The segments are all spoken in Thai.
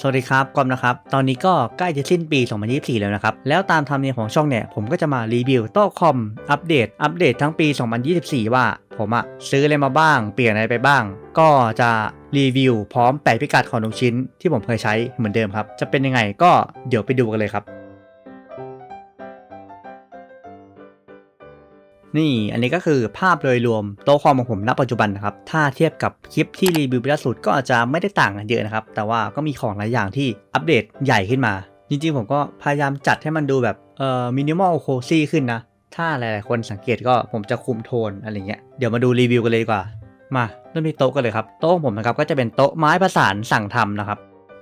สวัสดีครับกอมนะครับ ตอนนี้ก็ใกล้จะสิ้นปี 2024 แล้วนะครับ แล้วตามธรรมเนียมของช่องเนี่ย ผมก็จะมารีวิวโต๊ะคอม อัปเดต อัปเดตทั้งปี 2024 ว่าผมอะซื้ออะไรมาบ้าง เปลี่ยนอะไรไปบ้าง ก็จะรีวิวพร้อมแปะพิกัดของทุกชิ้นที่ผมเคยใช้เหมือนเดิมครับ จะเป็นยังไงก็เดี๋ยวไปดูกันเลยครับ นี่อันนี้ก็คือภาพโดยรวมโต๊ะคอมของผมณปัจจุบันนะครับ ถ้าเทียบกับคลิปที่รีวิวไปล่าสุดก็อาจจะไม่ได้ต่างกันเยอะนะครับ แต่ว่าก็มีของหลายอย่างที่อัปเดตใหญ่ขึ้นมา จริงๆ ผมก็พยายามจัดให้มันดูแบบเอ่อมินิมอลโคซี่ขึ้นนะ ถ้าหลายๆคนสังเกตก็ผมจะคุมโทนอะไรเงี้ยเดี๋ยวมาดูรีวิวกันเลยดีกว่า มาเริ่มที่โต๊ะกันเลยครับโต๊ะของผมนะครับก็จะเป็นโต๊ะไม้ประสานสั่งทำนะครับ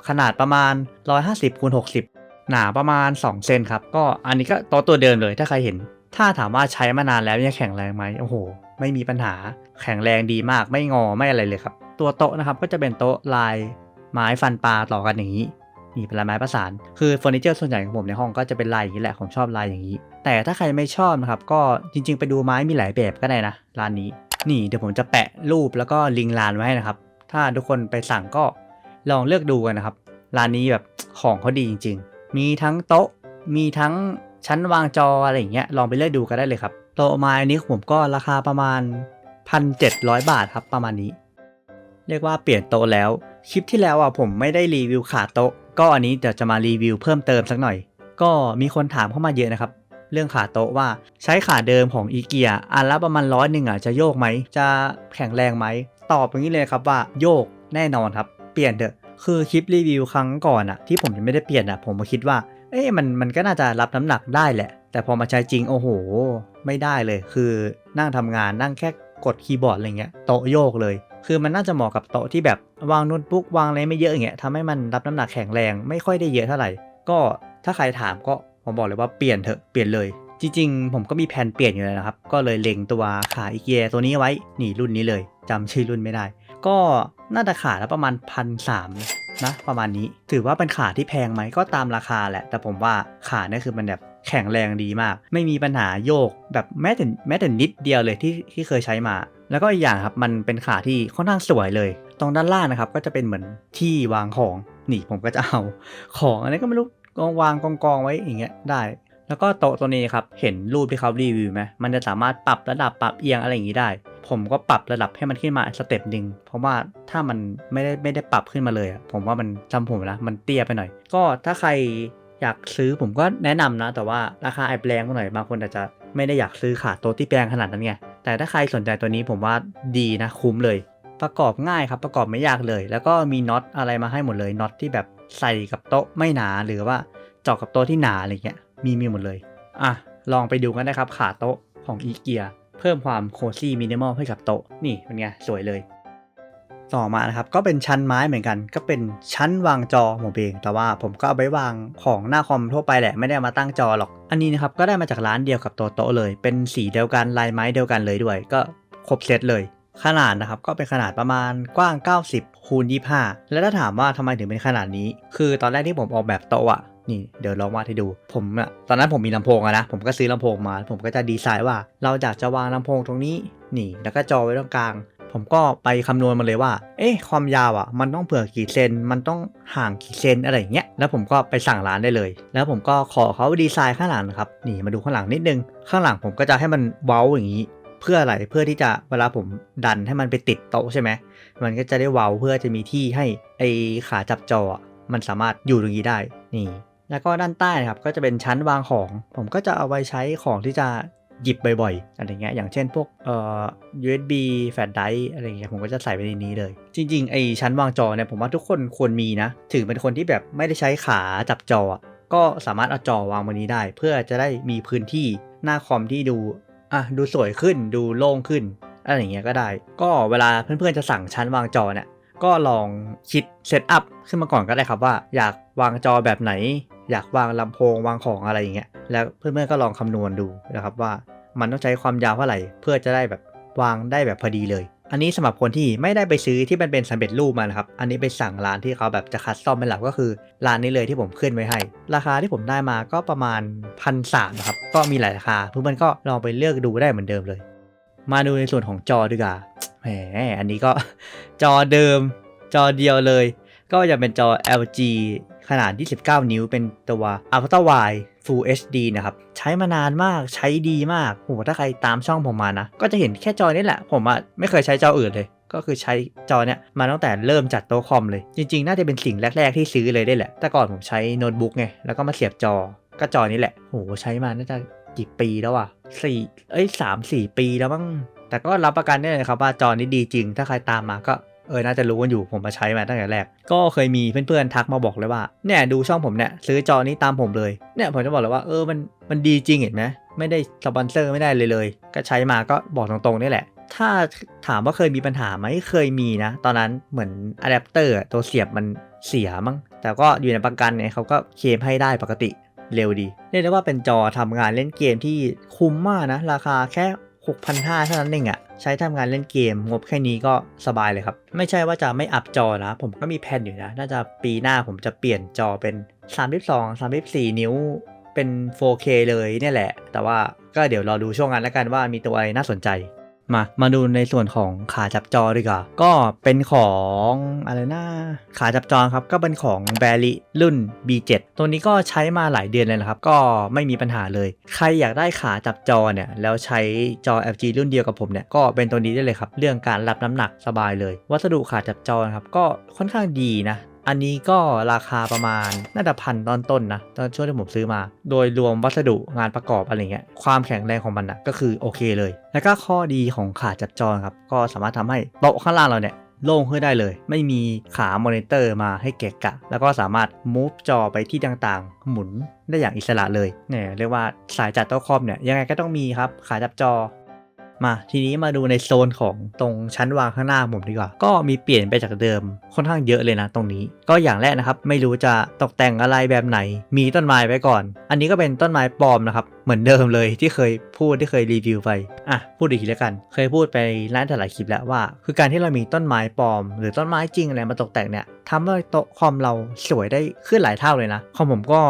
ขนาดประมาณ 150คูณ60 หนาประมาณ 2 เซนครับก็อันนี้ก็โต๊ะตัวเดิมเลยถ้าใครเห็น ถ้าถามว่าใช้มานานแล้วยังแข็งแรงไหมโอ้โห ไม่มีปัญหาแข็งแรงดีมากไม่งอไม่อะไรเลยครับ ตัวโต๊ะนะครับก็จะเป็นโต๊ะลายไม้ฟันปลาต่อกันอย่างนี้นี่เป็นลายไม้ประสาน คือเฟอร์นิเจอร์ส่วนใหญ่ของผมในห้องก็จะเป็นลายอย่างนี้แหละ ผมชอบลายอย่างนี้ แต่ถ้าใครไม่ชอบนะครับ ก็จริงๆ ไปดูไม้มีหลายแบบก็ได้นะ ร้านนี้ นี่เดี๋ยวผมจะแปะรูปแล้วก็ลิงก์ร้านไว้ให้นะครับ ถ้าทุกคนไปสั่งก็ลองเลือกดูกันนะครับ ร้านนี้แบบของเขาดีจริง ๆ มีทั้งโต๊ะ มีทั้ง ชั้นวางจออะไรอย่างเงี้ยลองไปเลือกดูกันได้เลยครับโต๊ะไม้อันนี้ผมก็ราคาประมาณ 1,700 บาทครับประมาณนี้ เรียกว่าเปลี่ยนโต๊ะแล้ว คลิปที่แล้วอะผมไม่ได้รีวิวขาโต๊ะ ก็อันนี้เดี๋ยวจะมารีวิวเพิ่มเติมสักหน่อย ก็มีคนถามเข้ามาเยอะนะครับ เรื่องขาโต๊ะว่าใช้ขาเดิมของอีเกียอันละประมาณร้อยหนึ่งอะจะโยกไหมจะแข็งแรงไหมตอบอย่างนี้เลยครับว่าโยกแน่นอนครับ เปลี่ยนเถอะคือคลิปรีวิวครั้งก่อนอะที่ผมยังไม่ได้เปลี่ยนอะผมก็คิดว่า เอ๊ะมันมันก็น่าจะรับน้ำหนักได้แหละ แต่พอมาใช้จริงโอ้โห ไม่ได้เลย คือนั่งทำงานนั่งแค่กดคีย์บอร์ดอะไรเงี้ยโต๊ะโยกเลย คือมันน่าจะเหมาะกับโต๊ะที่แบบวางโน้ตบุ๊กวางอะไรไม่เยอะอย่างเงี้ยทำให้มันรับน้ำหนักแข็งแรงไม่ค่อยได้เยอะเท่าไหร่ ก็ถ้าใครถามก็ผมบอกเลยว่าเปลี่ยนเถอะเปลี่ยนเลย จริงๆ ผมก็มีแผนเปลี่ยนอยู่แล้วนะครับ ก็เลยเล็งตัวขาอีเกียตัวนี้ไว้นี่รุ่นนี้เลยจำชื่อรุ่นไม่ได้ ก็น่าจะขาละประมาณพันสาม นะประมาณนี้ ถือว่าเป็นขาที่แพงไหมก็ตามราคาแหละ แต่ผมว่าขาเนี่ยคือมันแบบแข็งแรงดีมาก ไม่มีปัญหาโยกแบบแม้แต่แม้แต่นิดเดียวเลยที่ที่เคยใช้มา แล้วก็อีกอย่างครับมันเป็นขาที่ค่อนข้างสวยเลย ตรงด้านล่างนะครับก็จะเป็นเหมือนที่วางของนี่ผมก็จะเอาของอะไรก็ไม่รู้กองวางกองกองๆไว้อย่างเงี้ยได้ แล้วก็โต๊ะตัวนี้ครับ เห็นรูปที่เขารีวิวไหมมันจะสามารถปรับระดับปรับเอียงอะไรอย่างนี้ได้ ผมก็ปรับระดับให้มันขึ้นมาสเต็ปหนึ่งเพราะว่าถ้ามันไม่ได้ไม่ได้ปรับขึ้นมาเลยอะผมว่ามันจำผมนะมันเตี้ยไปหน่อย ก็ถ้าใครอยากซื้อผมก็แนะนำนะ แต่ว่าราคาแอบแรงไปหน่อยบางคนอาจจะไม่ได้อยากซื้อขาโต๊ะที่แพงขนาดนั้นไงแต่ถ้าใครสนใจตัวนี้ผมว่าดีนะคุ้มเลย ประกอบง่ายครับประกอบไม่ยากเลย แล้วก็มีน็อตอะไรมาให้หมดเลยน็อตที่แบบใส่กับโต๊ะไม่หนาหรือว่าเจาะกับโต๊ะที่หนาอะไรเงี้ย มีมีหมดเลย อะ ลองไปดูกันนะครับขาโต๊ะของอีเกียเพิ่มความโคซี่มินิมอลให้กับโต๊ะ นี่เป็นไง สวยเลย ต่อมานะครับ ก็เป็นชั้นไม้เหมือนกัน ก็เป็นชั้นวางจอผมเอง แต่ว่าผมก็เอาไว้วางของหน้าคอมทั่วไปแหละ ไม่ได้มาตั้งจอหรอก อันนี้นะครับ ก็ได้มาจากร้านเดียวกับตัวโต๊ะเลย เป็นสีเดียวกัน ลายไม้เดียวกันเลยด้วย ก็ครบเซตเลย ขนาดนะครับ ก็เป็นขนาดประมาณกว้าง 90คูณ25 แล้วถ้าถามว่าทำไมถึงเป็นขนาดนี้ คือตอนแรกที่ผมออกแบบโต๊ะอะ นี่เดี๋ยวลองวาดให้ดู ผมอะตอนนั้นผมมีลำโพงอะนะ ผมก็ซื้อลำโพงมา ผมก็จะดีไซน์ว่า เราอยากจะวางลำโพงตรงนี้ นี่ แล้วก็จอไว้ตรงกลาง ผมก็ไปคำนวณมาเลยว่า เอ๊ะ ความยาวอะมันต้องเผื่อกี่เซน มันต้องห่างกี่เซนอะไรอย่างเงี้ย แล้วผมก็ไปสั่งร้านได้เลย แล้วผมก็ขอเขาดีไซน์ข้างหลังนะครับ นี่มาดูข้างหลังนิดนึง ข้างหลังผมก็จะให้มันเว้าอย่างนี้เพื่ออะไร เพื่อที่จะเวลาผมดันให้มันไปติดโต๊ะใช่ไหม มันก็จะได้เว้าเพื่อจะมีที่ให้ไอขาจับจอ มันสามารถอยู่ตรงนี้ได้ นี่ แล้วก็ด้านใต้นะครับก็จะเป็นชั้นวางของ ผมก็จะเอาไว้ใช้ของที่จะหยิบบ่อยๆอะไรเงี้ยอย่างเช่นพวกเอ่อ USB แฟลชไดร์อะไรเงี้ยผมก็จะใส่ไปในนี้เลย จริงๆไอชั้นวางจอเนี่ยผมว่าทุกคนควรมีนะ ถึงเป็นคนที่แบบไม่ได้ใช้ขาจับจออะก็สามารถเอาจอวางบนนี้ได้ เพื่อจะได้มีพื้นที่หน้าคอมที่ดูอะดูสวยขึ้นดูโล่งขึ้นอะไรอย่างเงี้ยก็ได้ ก็เวลาเพื่อนๆจะสั่งชั้นวางจอเนี่ยก็ลองคิดเซตอัพขึ้นมาก่อนก็ได้ครับว่า อยากวางจอแบบไหน อยากวางลำโพงวางของอะไรอย่างเงี้ยแล้วเพื่อนๆก็ลองคำนวณดูนะครับว่ามันต้องใช้ความยาวเท่าไหร่ เพื่อจะได้แบบวางได้แบบพอดีเลย อันนี้สำหรับคนที่ไม่ได้ไปซื้อที่มันเป็นสำเร็จรูปมานะครับ อันนี้ไปสั่งร้านที่เขาแบบจะคัสตอมเป็นหลักก็คือร้านนี้เลยที่ผมขึ้นไว้ให้ ราคาที่ผมได้มาก็ประมาณพันสามนะครับ ก็มีหลายราคาเพื่อนๆก็ลองไปเลือกดูได้เหมือนเดิมเลย มาดูในส่วนของจอดีกว่าแหมอันนี้ก็จอเดิมจอเดียวเลย ก็จะเป็นจอ LG ขนาด 29 นิ้วเป็นตัว Ultra Wide Full HD นะครับ ใช้มานานมากใช้ดีมากโหถ้าใครตามช่องผมมานะ ก็จะเห็นแค่จอนี้แหละ ผมอะไม่เคยใช้จออื่นเลย ก็คือใช้จอเนี้ยมาตั้งแต่เริ่มจัดโต๊ะคอมเลย จริง ๆ น่าจะเป็นสิ่งแรก ๆ ที่ซื้อเลยได้แหละ แต่ก่อนผมใช้โน้ตบุ๊กไง แล้วก็มาเสียบจอ ก็จอนี้แหละโหใช้มาน่าจะกี่ปีแล้วอะสี่เอ้ยสามสี่ปีแล้วมั้งแต่ก็รับประกันได้เลยครับว่าจอนี้ดีจริง ถ้าใครตามมาก็ เออน่าจะรู้กันอยู่ผมมาใช้มาตั้งแต่แรก ก็เคยมีเพื่อนๆทักมาบอกเลยว่าเนี่ยดูช่องผมเนี่ยซื้อจอนี้ตามผมเลยเนี่ยผมจะบอกเลยว่าเออมันมันดีจริงเห็นไหมไม่ได้สปอนเซอร์ไม่ได้เลยเลย ก็ใช้มาก็บอกตรงๆนี่แหละ ถ้าถามว่าเคยมีปัญหาไหมเคยมีนะ ตอนนั้นเหมือนอะแดปเตอร์ตัวเสียบมันเสียมั้งแต่ก็อยู่ในประกันเนี่ยเขาก็เคลมให้ได้ปกติเร็วดีเรียกได้ว่าเป็นจอทำงานเล่นเกมที่คุ้มมากนะ ราคาแค่ 6,500เท่านั้นเองอะใช้ทำงานเล่นเกม งบแค่นี้ก็สบายเลยครับ ไม่ใช่ว่าจะไม่อัพจอนะ ผมก็มีแผนอยู่นะ น่าจะปีหน้าผมจะเปลี่ยนจอเป็น 32 34 นิ้วเป็น 4K เลยเนี่ยแหละ แต่ว่าก็เดี๋ยวรอดูช่วงนั้นแล้วกันว่ามีตัวอะไรน่าสนใจ มา มาดูในส่วนของขาจับจอดีกว่า ก็เป็นของอะไรนะขาจับจอครับ ก็เป็นของแบริรุ่น B7 ตัวนี้ก็ใช้มาหลายเดือนเลยนะครับ ก็ไม่มีปัญหาเลย ใครอยากได้ขาจับจอเนี่ย แล้วใช้จอ LG รุ่นเดียวกับผมเนี่ย ก็เป็นตัวนี้ได้เลยครับ เรื่องการรับน้ำหนักสบายเลย วัสดุขาจับจอครับ ก็ค่อนข้างดีนะ อันนี้ก็ราคาประมาณน่าจะพันตอนต้นนะตอนช่วงที่ผมซื้อมา โดยรวมวัสดุงานประกอบอะไรเงี้ยความแข็งแรงของมันนะก็คือโอเคเลย แล้วก็ข้อดีของขาจับจอครับก็สามารถทำให้โต๊ะข้างล่างเราเนี่ยโล่งขึ้นได้เลย ไม่มีขามอนิเตอร์มาให้เกะกะ แล้วก็สามารถ move จอไปที่ต่างๆ หมุนได้อย่างอิสระเลยเนี่ยเรียกว่าสายจัดโต๊ะคอมเนี่ยยังไงก็ต้องมีครับ ขาจับจอ มาทีนี้มาดูในโซนของตรงชั้นวางข้างหน้าผมดีกว่า ก็มีเปลี่ยนไปจากเดิมค่อนข้างเยอะเลยนะ ตรงนี้ก็อย่างแรกนะครับ ไม่รู้จะตกแต่งอะไรแบบไหน มีต้นไม้ไว้ก่อน อันนี้ก็เป็นต้นไม้ปลอมนะครับ เหมือนเดิมเลยที่เคยพูดที่เคยรีวิวไปอะพูดอีกทีแล้วกัน เคยพูดไปร้านแต่หลายคลิปแล้วว่า คือการที่เรามีต้นไม้ปลอม หรือต้นไม้จริงอะไรมาตกแต่งเนี่ยทำให้โต๊ะคอมเราสวยได้ขึ้นหลายเท่าเลยนะคอมผมก็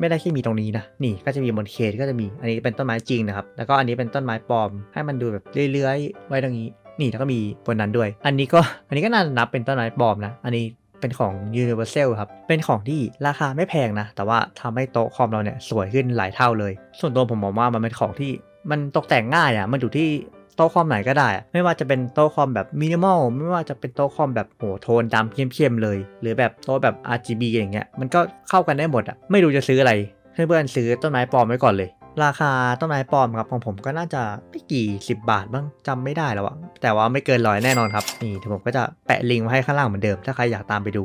ไม่ได้แค่มีตรงนี้นะนี่ก็จะมีบนเคสก็จะมีอันนี้เป็นต้นไม้จริงนะครับแล้วก็อันนี้เป็นต้นไม้ปลอมให้มันดูแบบเลื้อยๆ ไว้ตรงนี้ นี่แล้วก็มีบนนั้นด้วย อันนี้ก็อันนี้ก็น่านับเป็นต้นไม้ปลอมนะ อันนี้เป็นของ Universal ครับ เป็นของที่ราคาไม่แพงนะ แต่ว่าทำให้โต๊ะคอมเราเนี่ยสวยขึ้นหลายเท่าเลย ส่วนตัวผมมองว่ามันเป็นของที่มันตกแต่งง่ายอะ่ะ มันอยู่ที่โต๊ะคอมไหนก็ได้ ไม่ว่าจะเป็นโต๊ะคอมแบบมินิมอล ไม่ว่าจะเป็นโต๊ะคอมแบบโหโทนดำเข้มๆเลย หรือแบบโต๊ะแบบ RGB อย่างเงี้ย มันก็เข้ากันได้หมดอะ่ะ ไม่รู้จะซื้ออะไรเพื่อนๆซื้อต้นไม้ปลอมไว้ก่อนเลย ราคาต้นไม้ปลอมครับของผมก็น่าจะไม่กี่สิบบาทบ้างจำไม่ได้แล้วอะแต่ว่าไม่เกินร้อยแน่นอนครับนี่เดี๋ยวผมก็จะแปะลิงก์ไว้ให้ข้างล่างเหมือนเดิม ถ้าใครอยากตามไปดู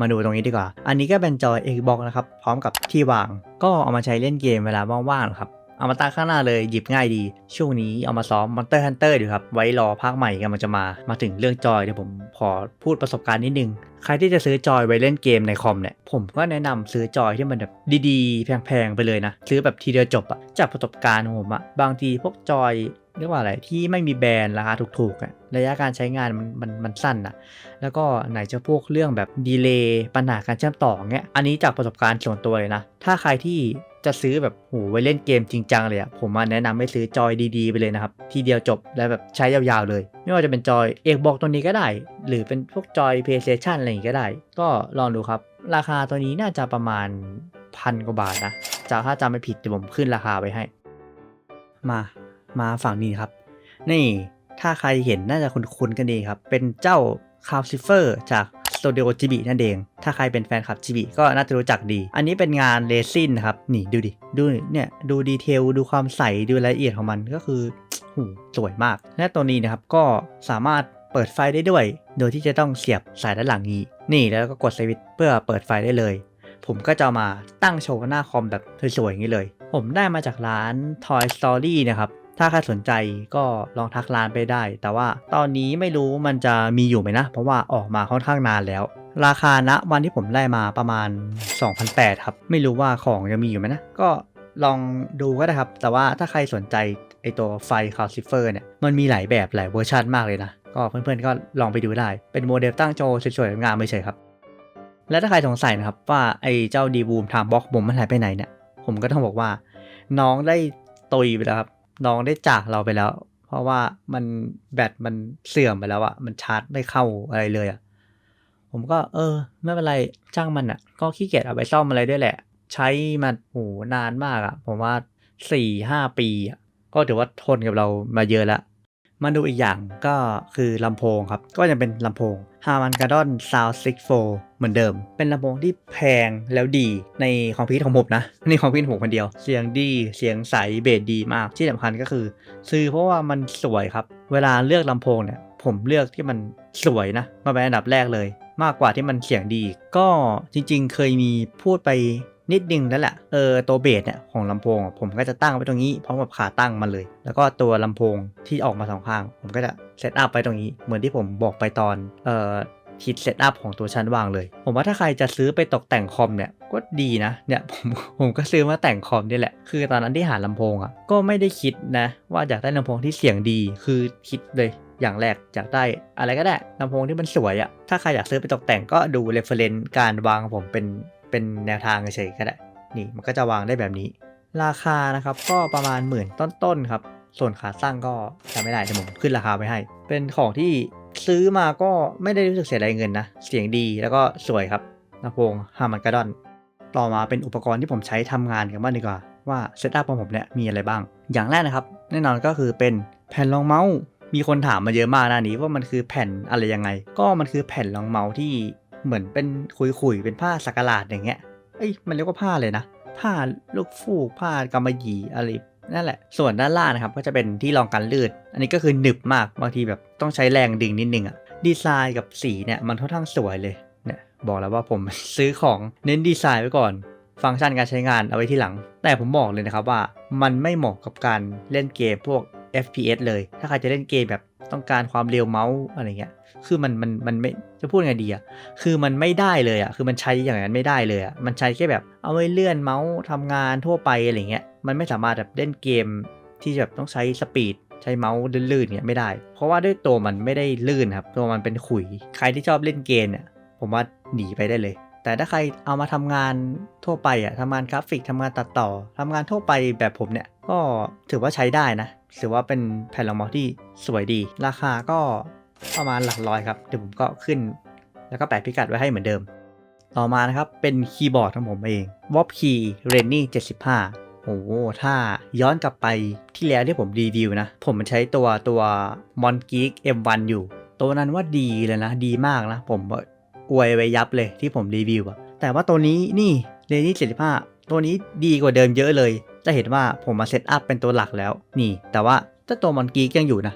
มาดูตรงนี้ดีกว่า อันนี้ก็เป็นจอ Xbox นะครับพร้อมกับที่วาง ก็เอามาใช้เล่นเกมเวลาว่างๆครับ เอามาตั้งข้างหน้าเลยหยิบง่ายดี ช่วงนี้เอามาซ้อม Monster Hunter อยู่ครับ ไว้รอภาคใหม่กำลังจะมา มาถึงเรื่องจอยเดี๋ยวผมขอพูดประสบการณ์นิดนึง ใครที่จะซื้อจอยไว้เล่นเกมในคอมเนี่ย ผมก็แนะนำซื้อจอยที่มันแบบดีๆ แพงๆไปเลยนะ ซื้อแบบทีเดียวจบอะจากประสบการณ์ของผมอะบางทีพวกจอยเรียกว่าอะไรที่ไม่มีแบรนด์ราคาถูกๆอะระยะการใช้งานมันมันมันสั้นอะแล้วก็ไหนจะพวกเรื่องแบบดีเลย์ปัญหาการเชื่อมต่อเงี้ยอันนี้จากประสบการณ์ส่วนตัวเลยนะ ถ้าใครที่ จะซื้อแบบโหไว้เล่นเกมจริงจังเลยอะผมมาแนะนำให้ซื้อจอยดีๆไปเลยนะครับ ทีเดียวจบแล้วแบบใช้ยาวๆเลย ไม่ว่าจะเป็นจอยเอกบอกตัวนี้ก็ได้ หรือเป็นพวกจอย PlayStation อะไรอย่างงี้ก็ได้ ก็ลองดูครับ ราคาตัวนี้น่าจะประมาณพันกว่าบาทนะจะถ้าจำไม่ผิดเดี๋ยวผมขึ้นราคาไว้ให้ มามาฝั่งนี้ครับ นี่ถ้าใครเห็นน่าจะคุ้นๆกันดีครับ เป็นเจ้าคา l ซิเฟอร์จาก สตูดิโอจิบินั่นเอง ถ้าใครเป็นแฟนคลับจิบิก็น่าจะรู้จักดี อันนี้เป็นงานเรซินนะครับ นี่ดูดิ ดูเนี่ย ดูดีเทล ดูความใส ดูรายละเอียดของมันก็คือหูสวยมาก และตัวนี้นะครับก็สามารถเปิดไฟได้ด้วย โดยที่จะต้องเสียบสายด้านหลังนี้ นี่แล้วก็กดสวิตช์เพื่อเปิดไฟได้เลย ผมก็จะมาตั้งโชว์หน้าคอมแบบสวยๆอย่างนี้เลย ผมได้มาจากร้าน Toy Story นะครับ ถ้าใครสนใจก็ลองทักร้านไปได้ แต่ว่าตอนนี้ไม่รู้มันจะมีอยู่ไหมนะ เพราะว่าออกมาค่อนข้างนานแล้ว ราคาณวันที่ผมได้มาประมาณ 2,800ครับ ไม่รู้ว่าของยังมีอยู่ไหมนะ ก็ลองดูก็ได้ครับ แต่ว่าถ้าใครสนใจไอตัวไฟคา l ซิเฟอร์เนี่ย มันมีหลายแบบหลายเวอร์ชันมากเลยนะ ก็เพื่อนๆก็ลองไปดูได้ เป็นโมเดลตั้งโชว์สวยๆงามไม่เฉยครับ และถ้าใครสงสัยนะครับว่าไอ้เจ้าดีบูมทามบ็อกผมมันหายไปไหนเนี่ย ผมก็ต้องบอกว่า น้องได้ตุยไปแล้วครับ น้องได้จากเราไปแล้ว เพราะว่ามันแบตมันเสื่อมไปแล้วอะมันชาร์จไม่เข้าอะไรเลยอะผมก็เออไม่เป็นไรจ้างมันอะก็ขี้เกียจเอาไปซ่อมอะไรด้วยแหละ ใช้มาโหนานมากอะผมว่าสี่ห้าปีอะก็ถือว่าทนกับเรามาเยอะละ มาดูอีกอย่างก็คือลำโพงครับ ก็ยังเป็นลำโพง Harman Kardon Sound 64 เหมือนเดิม เป็นลำโพงที่แพงแล้วดีในความคิดของผมนะในความคิดผมคนเดียว เสียงดี เสียงใสเบสดีมาก ที่สำคัญก็คือ ซื้อเพราะว่ามันสวยครับ เวลาเลือกลำโพงเนี่ยผมเลือกที่มันสวยนะมาเป็นอันดับแรกเลย มากกว่าที่มันเสียงดี ก็จริงๆ เคยมีพูดไป นิดนึงแล้วแหละเออตัวเบสเนี่ยของลำโพงผมก็จะตั้งไว้ตรงนี้พร้อมกับขาตั้งมาเลย แล้วก็ตัวลำโพงที่ออกมาสองข้าง ผมก็จะเซตอัพไว้ตรงนี้ เหมือนที่ผมบอกไปตอนเอ่อคิดเซตอัพของตัวชั้นวางเลย ผมว่าถ้าใครจะซื้อไปตกแต่งคอมเนี่ยก็ดีนะเนี่ยผมผมก็ซื้อมาแต่งคอมนี่แหละ คือตอนนั้นที่หาลำโพงอะก็ไม่ได้คิดนะ ว่าอยากได้ลำโพงที่เสียงดีคือคิดเลยอย่างแรกอยากได้อะไรก็ได้ลำโพงที่มันสวยอะถ้าใครอยากซื้อไปตกแต่งก็ดูเรฟเฟรนซ์การวางของผมเป็น เป็นแนวทางเฉยก็ได้ นี่มันก็จะวางได้แบบนี้ ราคานะครับก็ประมาณหมื่นต้นๆครับ ส่วนขาตั้งก็จำไม่ได้แต่ผมขึ้นราคาไปให้ เป็นของที่ซื้อมาก็ไม่ได้รู้สึกเสียดายเงินนะ เสียงดีแล้วก็สวยครับลำโพงฮามันกระดอน ต่อมาเป็นอุปกรณ์ที่ผมใช้ทำงานกันบ้างดีกว่า ว่าเซตอัพของผมเนี่ยมีอะไรบ้าง อย่างแรกนะครับ แน่นอนก็คือเป็นแผ่นรองเมาส์มีคนถามมาเยอะมากหน้านี้ว่ามันคือแผ่นอะไรยังไง ก็มันคือแผ่นรองเมาส์ที่ เหมือนเป็นขุยๆเป็นผ้าสักหลาดอย่างเงี้ย เอ้ยมันเรียกว่าผ้าเลยนะ ผ้าลูกฟูกผ้ากำมะหยี่อะไรนั่นแหละ ส่วนด้านล่างนะครับก็จะเป็นที่รองกันลื่น อันนี้ก็คือหนึบมาก บางทีแบบต้องใช้แรงดึงนิดนึงอะดีไซน์กับสีเนี่ยมันค่อนข้างสวยเลยเนี่ยบอกแล้วว่าผมซื้อของเน้นดีไซน์ไว้ก่อน ฟังก์ชันการใช้งานเอาไว้ที่หลัง แต่ผมบอกเลยนะครับว่ามันไม่เหมาะกับการเล่นเกมพวก FPS เลย ถ้าใครจะเล่นเกมแบบต้องการความเร็วเมาส์อะไรเงี้ย คือมันมันมันไม่ จะพูดไงดีอะคือมันไม่ได้เลยอะคือมันใช้อย่างนั้นไม่ได้เลยอะมันใช้แค่แบบเอาไว้เลื่อนเมาส์ทำงานทั่วไปอะไรเงี้ย มันไม่สามารถแบบเล่นเกมที่แบบต้องใช้สปีดใช้เมาส์ลื่นๆเนี่ยไม่ได้ เพราะว่าด้วยตัวมันไม่ได้ลื่นครับ ตัวมันเป็นขุย ใครที่ชอบเล่นเกมเนี่ย ผมว่าหนีไปได้เลย แต่ถ้าใครเอามาทำงานทั่วไปอะทำงานกราฟิกทำงานตัดต่อทำงานทั่วไปแบบผมเนี่ย ก็ถือว่าใช้ได้นะ ถือว่าเป็นแผ่นรองเมาส์ที่สวยดี ราคาก็ ประมาณหลักร้อยครับ เดี๋ยวผมก็ขึ้น แล้วก็แปะพิกัดไว้ให้เหมือนเดิม ต่อมานะครับ เป็นคีย์บอร์ดของผมเอง w o p Key r e n y 75โอ้โหถ้าย้อนกลับไปที่แล้วที่ผมรีวิวนะ ผมมันใช้ตัวตัว Mon Geek M1 อยู่ ตัวนั้นว่าดีเลยนะ ดีมากนะ ผมอวยไว้ยับเลยที่ผมรีวิวอะแต่ว่าตัวนี้นี่ r e n y 75 ตัวนี้ดีกว่าเดิมเยอะเลย จะเห็นว่าผมมาเซตอัพเป็นตัวหลักแล้ว นี่ แต่ว่าเจ้าตัว Mon Geek ยังอยู่นะ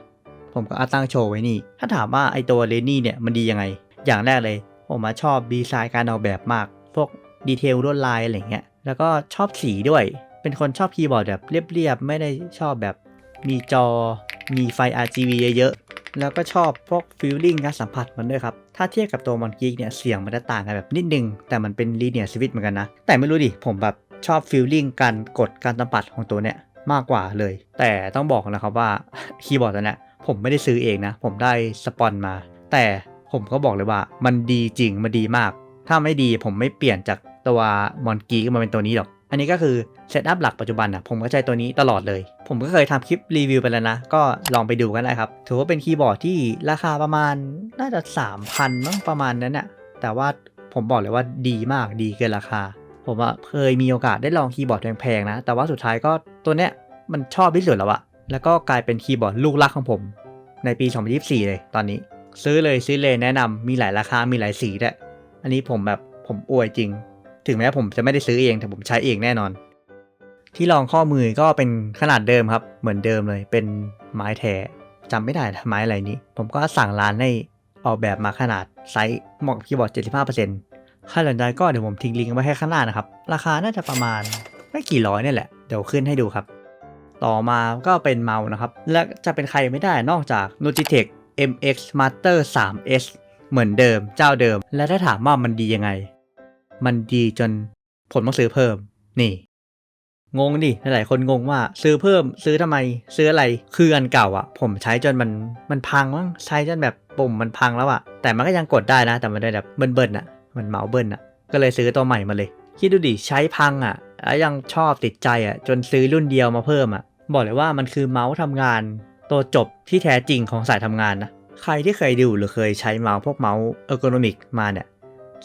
ผมก็เอาตั้งโชว์ไว้นี่ ถ้าถามว่าไอตัวเรนนี่เนี่ยมันดียังไง อย่างแรกเลย ผมมาชอบดีไซน์การออกแบบมาก พวกดีเทลลวดลายอะไรเงี้ย แล้วก็ชอบสีด้วย เป็นคนชอบคีย์บอร์ดแบบเรียบๆ ไม่ได้ชอบแบบมีจอ มีไฟ RGB เยอะๆ แล้วก็ชอบพวกฟิลลิ่งการสัมผัสมันด้วยครับ ถ้าเทียบกับตัวมอนกิกเนี่ยเสียงมันจะต่างกันแบบนิดนึง แต่มันเป็นลีเนียสวิตเหมือนกันนะ แต่ไม่รู้ดิ ผมแบบชอบฟิลลิ่งการกดการสัมผัสของตัวเนี้ยมากกว่าเลย แต่ต้องบอกนะครับว่าคีย์บอร์ดตัวเนี้ย ผมไม่ได้ซื้อเองนะ ผมได้สปอนมา แต่ผมก็บอกเลยว่ามันดีจริงมันดีมาก ถ้าไม่ดีผมไม่เปลี่ยนจากตัวมอนกีมาเป็นตัวนี้หรอก อันนี้ก็คือเซตอัพหลักปัจจุบันอะผมก็ใช้ตัวนี้ตลอดเลย ผมก็เคยทำคลิปรีวิวไปแล้วนะ ก็ลองไปดูกันได้ครับ ถือว่าเป็นคีย์บอร์ดที่ราคาประมาณน่าจะ 3,000มั้งประมาณนั้นน่ะแต่ว่าผมบอกเลยว่าดีมากดีเกินราคา ผมอะเคยมีโอกาสได้ลองคีย์บอร์ดแพงๆนะ แต่ว่าสุดท้ายก็ตัวเนี้ยมันชอบที่สุดแล้วอะ แล้วก็กลายเป็นคีย์บอร์ดลูกรักของผม ในปี 2024 เลยตอนนี้ ซื้อเลยซื้อเลยแนะนำมีหลายราคา มีหลายสีด้วยอันนี้ผมแบบผมอวยจริง ถึงแม้ผมจะไม่ได้ซื้อเองแต่ผมใช้เองแน่นอน ที่รองข้อมือก็เป็นขนาดเดิมครับ เหมือนเดิมเลย เป็นไม้แท้จำไม่ได้ไม้อะไรนี้ ผมก็สั่งร้านให้ออกแบบมาขนาดไซส์เหมาะกับคีย์บอร์ด 75%ค่าสนใจก็เดี๋ยวผมทิ้งลิงก์ไว้ให้ข้างล่านะครับ ราคาน่าจะประมาณไม่กี่ร้อยเนี่ยแหละ เดี๋ยวขึ้นให้ดูครับ ต่อมาก็เป็นเมาส์นะครับ และจะเป็นใครไม่ได้นอกจาก Logitech MX Master 3S เหมือนเดิมเจ้าเดิม และถ้าถามว่ามันดียังไง มันดีจนผมต้องซื้อเพิ่ม นี่ งงดิหลายคนงงว่าซื้อเพิ่มซื้อทำไม ซื้ออะไรคืออันเก่าอะ ผมใช้จนมันมันพังมั้งใช้จนแบบปุ่มมันพังแล้วอะ แต่มันก็ยังกดได้นะ แต่มันได้แบบเบิ้ลๆอะมันเมาส์เบิ้ลอะ ก็เลยซื้อตัวใหม่มาเลย คิดดูดิใช้พังอะ แล้วยังชอบติดใจอะจนซื้อรุ่นเดียวมาเพิ่มอะ บอกเลยว่ามันคือเมาส์ทำงาน ตัวจบที่แท้จริงของสายทำงานนะใครที่เคยดูหรือเคยใช้เมาส์พวกเมาส์เออร์โกนอมิกมาเนี่ย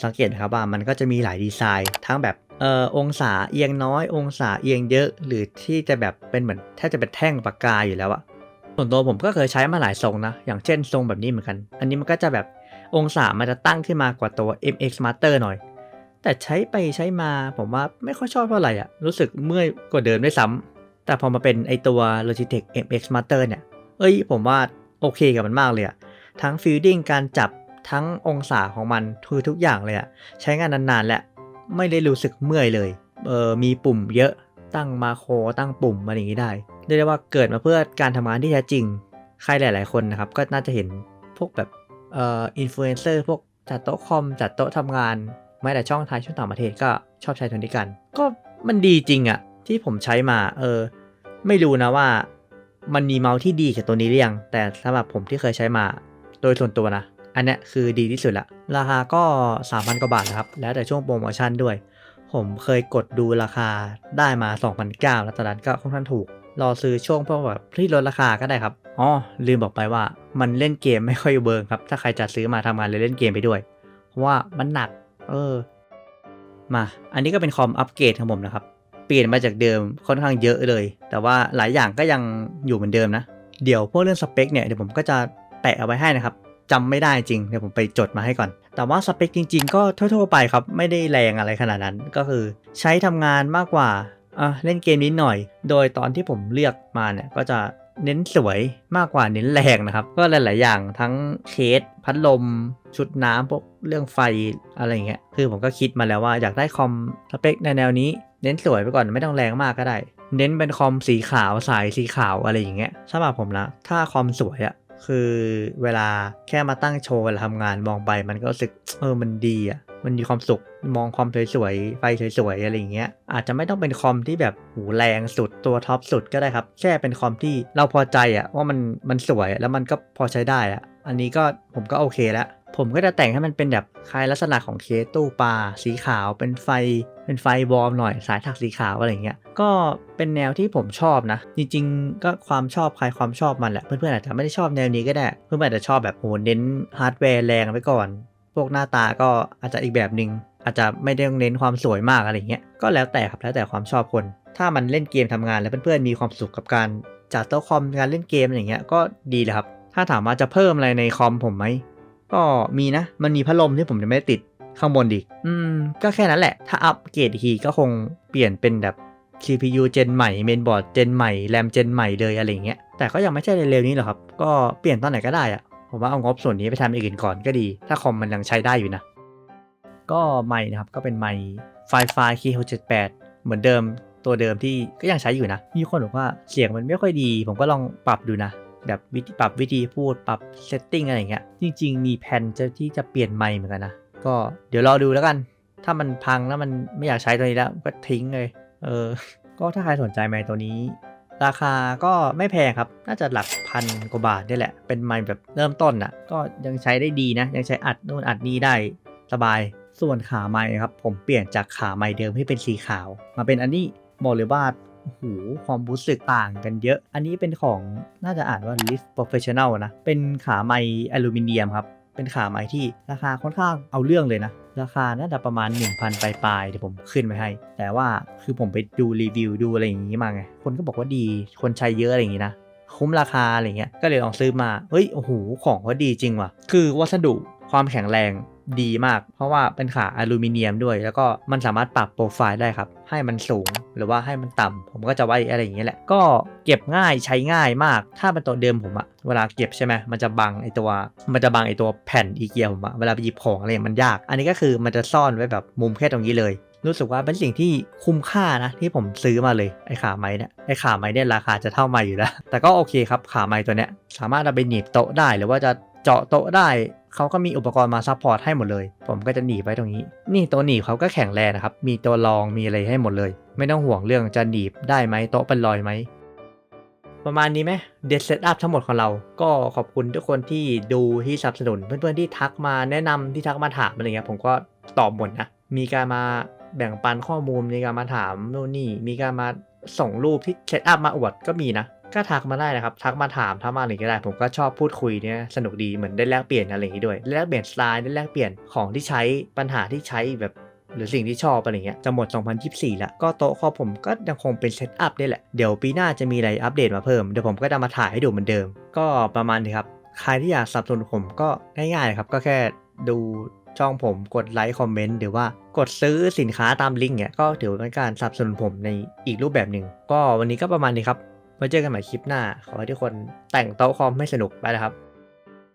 สังเกตนะครับว่ามันก็จะมีหลายดีไซน์ ทั้งแบบเอ่อองศาเอียงน้อย องศาเอียงเยอะ หรือที่จะแบบเป็นเหมือนแทบจะเป็นแท่งปากกาอยู่แล้วอะส่วนตัวผมก็เคยใช้มาหลายทรงนะ อย่างเช่นทรงแบบนี้เหมือนกัน อันนี้มันก็จะแบบองศามันจะตั้งขึ้นมากว่าตัว MX Master หน่อย แต่ใช้ไปใช้มาผมว่าไม่ค่อยชอบเท่าไหร่อะ รู้สึกเมื่อยกว่าเดิมด้วยซ้ำ แต่พอมาเป็นไอตัว Logitech MX Master เนี่ย เอ้ยผมว่าโอเคกับมันมากเลยอะ ทั้งฟีลลิ่งการจับทั้งองศาของมันคือทุกอย่างเลยอะ ใช้งานนานๆและ ไม่ได้รู้สึกเมื่อยเลย เออมีปุ่มเยอะตั้งมาโครตั้งปุ่มอะไรอย่างนี้ได้เรียกได้ว่าเกิดมาเพื่อการทำงานที่แท้จริง ใครหลาย ๆ คนนะครับ ก็น่าจะเห็นพวกแบบเอ่ออินฟลูเอนเซอร์พวกจัดโต๊ะคอมจัดโต๊ะทำงาน แม้แต่ช่องไทยช่องต่างประเทศก็ชอบใช้ตัวนี้กัน ก็มันดีจริงอะที่ผมใช้มา เออ ไม่รู้นะว่า มันมีเมาส์ที่ดีจากตัวนี้หรือยัง แต่สำหรับผมที่เคยใช้มา โดยส่วนตัวนะ อันเนี้ยคือดีที่สุดละ ราคาก็ 3,000 กว่าบาทนะครับ แล้วแต่ช่วงโปรโมชั่นด้วย ผมเคยกดดูราคาได้มา2,900แล้วตอนนั้นก็ค่อนข้างถูก รอซื้อช่วงพวกแบบที่ลดราคาก็ได้ครับ อ๋อ ลืมบอกไปว่ามันเล่นเกมไม่ค่อยเบิร์ครับ ถ้าใครจะซื้อมาทำงานเลยเล่นเกมไปด้วย เพราะว่ามันหนัก เออ มา อันนี้ก็เป็นคอมอัปเกรดของผมนะครับ เปลี่ยนมาจากเดิมค่อนข้างเยอะเลย แต่ว่าหลายอย่างก็ยังอยู่เหมือนเดิมนะ เดี๋ยวพวกเรื่องสเปคเนี่ยเดี๋ยวผมก็จะแปะเอาไว้ให้นะครับจำไม่ได้จริง เดี๋ยวผมไปจดมาให้ก่อน แต่ว่าสเปคจริง ๆ ก็ทั่วๆไปครับ ไม่ได้แรงอะไรขนาดนั้น ก็คือใช้ทำงานมากกว่าเล่นเกมนิดหน่อย โดยตอนที่ผมเลือกมาเนี่ยก็จะ เน้นสวยมากกว่าเน้นแรงนะครับ ก็หลาย ๆ อย่างทั้งเคสพัดลม ชุดน้ำพวกเรื่องไฟอะไรอย่างเงี้ยคือผมก็คิดมาแล้วว่าอยากได้คอมสเปคในแนวนี้ เน้นสวยไปก่อนไม่ต้องแรงมากก็ได้ เน้นเป็นคอมสีขาวสายสีขาวอะไรอย่างเงี้ยสำหรับผมนะถ้าคอมสวยอะคือเวลาแค่มาตั้งโชว์เวลาทำงานมองไปมันก็รู้สึกเออมันดีอะ มันมีความสุขมองคอมสวยๆไฟสวยๆอะไรอย่างเงี้ยอาจจะไม่ต้องเป็นคอมที่แบบหูแรงสุดตัวท็อปสุดก็ได้ครับ แค่เป็นคอมที่เราพอใจอะว่ามันมันสวยแล้วมันก็พอใช้ได้อะอันนี้ก็ผมก็โอเคแล้วผมก็จะแต่งให้มันเป็นแบบคล้ายลักษณะของเคสตู้ปลาสีขาวเป็นไฟเป็นไฟวอร์มหน่อยสายถักสีขาวอะไรอย่างเงี้ยก็เป็นแนวที่ผมชอบนะ จริงๆ ก็ความชอบใครความชอบมันแหละเพื่อนๆอาจจะไม่ได้ชอบแนวนี้ก็ได้ เพื่อนๆอาจจะชอบแบบโหเน้นฮาร์ดแวร์แรงไว้ก่อน วกหน้าตาก็อาจจะอีกแบบหนึ่งอาจจะไม่ได้ต้องเน้นความสวยมากอะไรเงี้ยก็แล้วแต่ครับแล้วแต่ความชอบคน ถ้ามันเล่นเกมทำงานแล้วเพื่อนๆมีความสุขกับการจัดโต๊ะคอมการเล่นเกมอะไรเงี้ยก็ดีเลยครับ ถ้าถามว่าจะเพิ่มอะไรในคอมผมไหมก็มีนะ มันมีพัดลมที่ผมยังไม่ได้ติดข้างบนอีก อืม ก็แค่นั้นแหละ ถ้าอัปเกรดอีกทีก็คงเปลี่ยนเป็นแบบ CPU เจนใหม่เมนบอร์ดเจนใหม่แรมเจนใหม่เลยอะไรเงี้ย แต่ก็ยังไม่ใช่เร็วๆนี้หรอกครับ ก็เปลี่ยนตอนไหนก็ได้อะ ผมว่าเอางบส่วนนี้ไปทำอย่างอื่นก่อนก็ดี ถ้าคอมมันยังใช้ได้อยู่นะ ก็ไมค์นะครับ ก็เป็นไมค์ไฟไฟ K678 เหมือนเดิมตัวเดิมที่ก็ยังใช้อยู่นะ มีคนบอกว่าเสียงมันไม่ค่อยดี ผมก็ลองปรับดูนะ แบบวิธีปรับวิธีพูดปรับเซตติ้งอะไรอย่างเงี้ย จริง ๆ มีแผนจะที่จะเปลี่ยนไมค์เหมือนกันนะ ก็เดี๋ยวรอดูแล้วกัน ถ้ามันพังแล้วมันไม่อยากใช้ตัวนี้แล้วก็ทิ้งเลย เออ ก็ถ้าใครสนใจไมค์ตัวนี้ ราคาก็ไม่แพงครับ น่าจะหลักพันกว่าบาทนี่แหละ เป็นไมค์แบบเริ่มต้นอะ ก็ยังใช้ได้ดีนะ ยังใช้อัดนู่นอัดนี่ได้สบาย ส่วนขาไมค์ครับ ผมเปลี่ยนจากขาไมค์เดิมที่เป็นสีขาว มาเป็นอันนี้บอกเลยว่าโอ้โหความรู้สึกต่างกันเยอะ อันนี้เป็นของน่าจะอ่านว่า Lift Professional นะ เป็นขาไมค์อลูมิเนียมครับ เป็นขาไม้ที่ราคาค่อนข้างเอาเรื่องเลยนะ ราคาน่าจะประมาณ 1,000ปลายๆเดี๋ยวผมขึ้นไปให้ แต่ว่าคือผมไปดูรีวิวดูอะไรอย่างนี้มาไง คนก็บอกว่าดีคนใช้เยอะอะไรอย่างนี้นะคุ้มราคาอะไรเงี้ยก็เลยลองซื้อมาเฮ้ยโอ้โหของเขาดีจริงว่ะ คือวัสดุความแข็งแรง ดีมาก เพราะว่าเป็นขาอลูมิเนียมด้วย แล้วก็มันสามารถปรับโปรไฟล์ได้ครับ ให้มันสูงหรือว่าให้มันต่ำผมก็จะไว้อะไรอย่างเงี้ยแหละ ก็เก็บง่ายใช้ง่ายมาก ถ้าเป็นตัวเดิมผมอะเวลาเก็บใช่ไหมมันจะบังไอตัว มันจะบังไอตัวแผ่นอีเกียผมอะเวลาไปหยิบของอะไรมันยาก อันนี้ก็คือมันจะซ่อนไว้แบบมุมแค่ตรงนี้เลยรู้สึกว่าเป็นสิ่งที่คุ้มค่านะที่ผมซื้อมาเลยไอ้ขาไม้เนี่ยไอ้ขาไม้เนี่ยราคาจะเท่าไม้อยู่แล้ว แต่ก็โอเคครับขาไม้ตัวเนี้ยสามารถเอาไปหนีบโต๊ะได้หรือว่าจะ เจาะโต๊ะได้เขาก็มีอุปกรณ์มาซัพพอร์ตให้หมดเลย ผมก็จะหนีไว้ตรงนี้ นี่ตัวหนีบเขาก็แข็งแรงนะครับ มีตัวรองมีอะไรให้หมดเลย ไม่ต้องห่วงเรื่องจะหนีบได้ไหมโต๊ะเป็นรอยไหม ประมาณนี้ไหมเด d เซตอัพทั้งหมดของเรา ก็ขอบคุณทุกคนที่ดูที่สนับสนุน เพื่อนๆที่ทักมาแนะนำที่ทักมาถามอะไรเงี้ยผมก็ตอบหมดนะ มีการมาแบ่งปันข้อมูลมีการมาถามโน่นนี่ มีการมาส่งรูปที่เซตอัพมาอวดก็มีนะ ก็ทักมาได้นะครับ ทักมาถามทักมาอะไรก็ได้ ผมก็ชอบพูดคุยเนี่ยสนุกดีเหมือนได้แลกเปลี่ยนอะไรอย่างนี้ด้วยแลกเปลี่ยนสไตล์ได้แลกเปลี่ยนของที่ใช้ปัญหาที่ใช้แบบหรือสิ่งที่ชอบอะไรเงี้ยจะหมด 2024แล้วก็โต๊ะคอผมก็ยังคงเป็นเซตอัพได้แหละ เดี๋ยวปีหน้าจะมีอะไรอัปเดตมาเพิ่ม เดี๋ยวผมก็จะมาถ่ายให้ดูเหมือนเดิม ก็ประมาณนี้ครับ ใครที่อยากสนับสนุนผมก็ง่ายๆครับ ก็แค่ดูช่องผมกดไลค์คอมเมนต์หรือว่ากดซื้อสินค้าตามลิงก์เนี่ยก็ถือเป็นการสนับสนุนผมในอีกรูปแบบหนึ่งก็วันนี้ก็ประมาณนี้ครับ ไว้เจอกันใหม่คลิปหน้า ขอให้ทุกคนแต่งโต๊ะคอมให้สนุกไปนะครับ